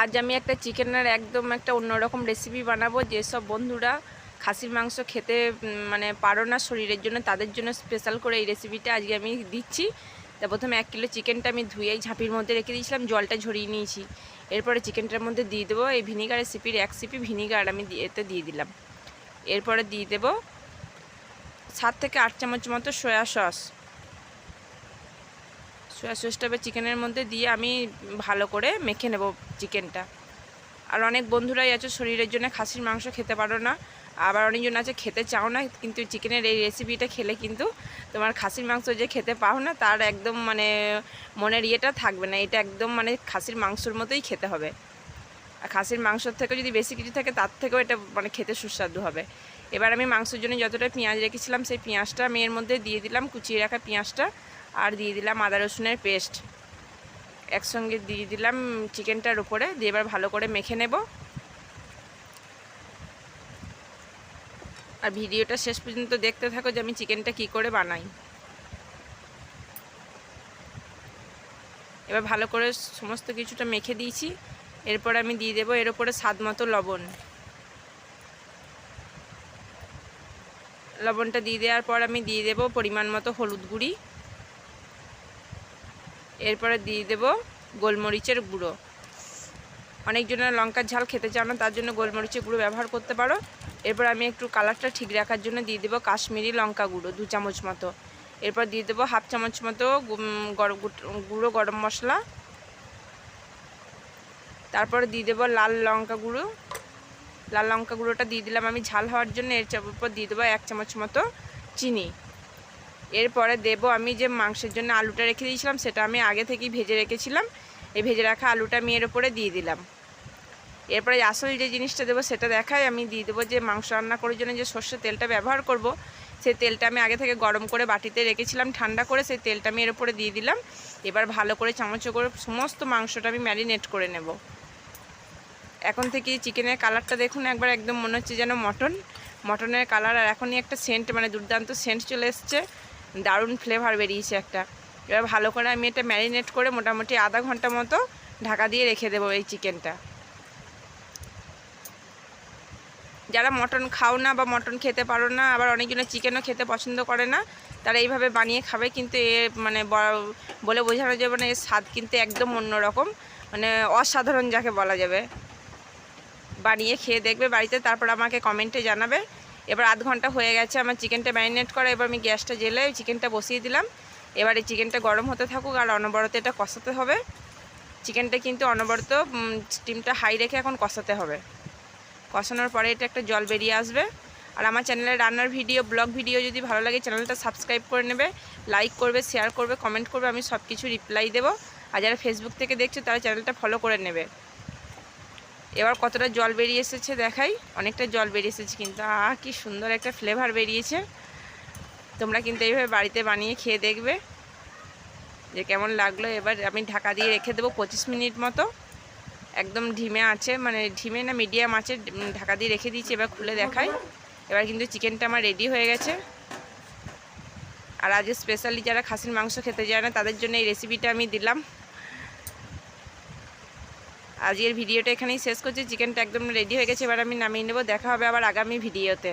আজ আমি একটা চিকেনের একদম একটা অন্যরকম রেসিপি বানাবো, যেসব বন্ধুরা খাসির মাংস খেতে মানে পারো না শরীরের জন্য, তাদের জন্য স্পেশাল করে এই রেসিপিটা আজকে আমি দিচ্ছি। তা প্রথমে এক কিলো চিকেনটা আমি ধুয়ে এই ঝাঁপির মধ্যে রেখে দিয়েছিলাম, জলটা ঝরিয়ে নিয়েছি। এরপরে চিকেনটার মধ্যে দিয়ে দেবো এই ভিনিগার রেসিপির এক সিপি ভিনিগার আমি এতে দিয়ে দিলাম। এরপরে দিয়ে দেবো সাত থেকে আট চামচ মতো সয়া সস সয়া সসটা চিকেনের মধ্যে দিয়ে আমি ভালো করে মেখে নেব চিকেনটা। আর অনেক বন্ধুরাই আছে শরীরের জন্য খাসির মাংস খেতে পারো না। আবার অনেকজন আছে খেতে চাও না, কিন্তু চিকেনের এই রেসিপিটা খেলে কিন্তু তোমার খাসির মাংস যে খেতে পাও না, তার একদম মানে মনের ইয়েটা থাকবে না। এটা একদম মানে খাসির মাংসর মতোই খেতে হবে। আর খাসির মাংসর থেকে যদি বেশি কিছু থাকে, তার থেকেও এটা মানে খেতে সুস্বাদু হবে। এবার আমি মাংসের জন্য যতটা পেঁয়াজ রেখেছিলাম, সেই পেঁয়াজটা আমি এর মধ্যে দিয়ে দিলাম, কুচিয়ে রাখা পেঁয়াজটা। আর দিয়ে দিলাম আদা রসুনের পেস্ট। একসঙ্গে দিয়ে দিলাম চিকেনটার উপরে, দিয়ে এবার ভালো করে মেখে নেব। আর ভিডিওটা শেষ পর্যন্ত দেখতে থাকো যে আমি চিকেনটা কি করে বানাই। এবার ভালো করে সমস্ত কিছুটা মেখে দিয়েছি। এরপর আমি দিয়ে দেবো এর উপরে স্বাদ মতো লবণ। লবণটা দিয়ে দেওয়ার পর আমি দিয়ে দেবো পরিমাণ মতো হলুদ গুঁড়ি। এরপরে দিয়ে দেবো গোলমরিচের গুঁড়ো। অনেকজনের লঙ্কার ঝাল খেতে চাও না, তার জন্য গোলমরিচের গুঁড়ো ব্যবহার করতে পারো। এরপর আমি একটু কালারটা ঠিক রাখার জন্য দিয়ে দেবো কাশ্মীরি লঙ্কা গুঁড়ো, দু চামচ মতো। এরপর দিয়ে দেবো হাফ চামচ মতো গুঁড়ো গরম মশলা। তারপরে দিয়ে দেবো লাল লঙ্কা গুঁড়ো। লাল লঙ্কা গুঁড়োটা দিয়ে দিলাম আমি ঝাল হওয়ার জন্য, এর উপর দিয়ে দেবো এক চামচ মতো চিনি। এরপরে দেবো আমি যে মাংসের জন্য আলুটা রেখে দিয়েছিলাম, সেটা আমি আগে থেকেই ভেজে রেখেছিলাম। এই ভেজে রাখা আলুটা আমি এর উপরে দিয়ে দিলাম। এরপরে আসল যে জিনিসটা দেবো, সেটা দেখাই আমি দিয়ে দেবো যে মাংস রান্না করার জন্য যে সর্ষের তেলটা ব্যবহার করব, সেই তেলটা আমি আগে থেকে গরম করে বাটিতে রেখেছিলাম, ঠান্ডা করে সেই তেলটা আমি এর উপরে দিয়ে দিলাম। এবার ভালো করে চামচ করে সমস্ত মাংসটা আমি ম্যারিনেট করে নেব। এখন থেকে চিকেনের কালারটা দেখুন, একবার একদম মনে হচ্ছে যেন মটন। মটনের কালার আর এখনই একটা সেন্ট মানে দুর্দান্ত সেন্ট চলে এসছে। দারুণ ফ্লেভার বেরিয়েছে একটা। এবার ভালো করে আমি এটা ম্যারিনেট করে মোটামুটি আধা ঘণ্টা মতো ঢাকা দিয়ে রেখে দেবো এই চিকেনটা যারা মটন খাও না বা মটন খেতে পারো না, আবার অনেকজনে চিকেনও খেতে পছন্দ করে না, তারা এইভাবে বানিয়ে খাবে কিন্তু এ মানে বলে বোঝানো যাবে না, এর স্বাদ কিন্তু একদম অন্যরকম। মানে অসাধারণ যাকে বলা যাবে। বানিয়ে খেয়ে দেখবে বাড়িতে, তারপর আমাকে কমেন্টে জানাবে। এবার আধ ঘণ্টা হয়ে গেছে, আমার চিকেনটা ম্যারিনেট করা, এবার আমি গ্যাসটা জেলে চিকেনটা বসিয়ে দিলাম। এবার এই চিকেনটা গরম হতে থাকুক আর অনবরত এটা কষাতে হবে। চিকেনটা কিন্তু অনবরত স্টিমটা হাই রেখে এখন কষাতে হবে। কষানোর পরে এটা একটা জল বেরিয়ে আসবে। আর আমার চ্যানেলে রান্নার ভিডিও ব্লগ ভিডিও যদি ভালো লাগে চ্যানেলটা সাবস্ক্রাইব করে নেবে লাইক করবে শেয়ার করবে কমেন্ট করবে, আমি সব কিছু রিপ্লাই দেবো। আর যারা ফেসবুক থেকে দেখছ, তারা চ্যানেলটা ফলো করে নেবে। এবার কতটা জল বেরিয়ে এসেছে দেখাই। অনেকটা জল বেরিয়ে এসেছে কিন্তু, আহ, কি সুন্দর একটা ফ্লেভার বেরিয়েছে। তোমরা কিন্তু এইভাবে বাড়িতে বানিয়ে খেয়ে দেখবে যে কেমন লাগল। এবার আমি ঢাকা দিয়ে রেখে দেবো পঁচিশ মিনিট মতো। একদম ঢিমে আছে মানে ঢিমে না মিডিয়াম আছে ঢাকা দিয়ে রেখে দিয়েছি, এবার খুলে দেখাই। এবার কিন্তু চিকেনটা আমার রেডি হয়ে গেছে। আর আজ স্পেশালি যারা খাসির মাংস খেতে যায় না, তাদের জন্য এই রেসিপিটা আমি দিলাম। আজকের ভিডিওটা এখানেই শেষ করছি। চিকেনটা একদম রেডি হয়ে গেছে। এবার আমি নামিয়ে নেব। দেখা হবে আবার আগামী ভিডিওতে।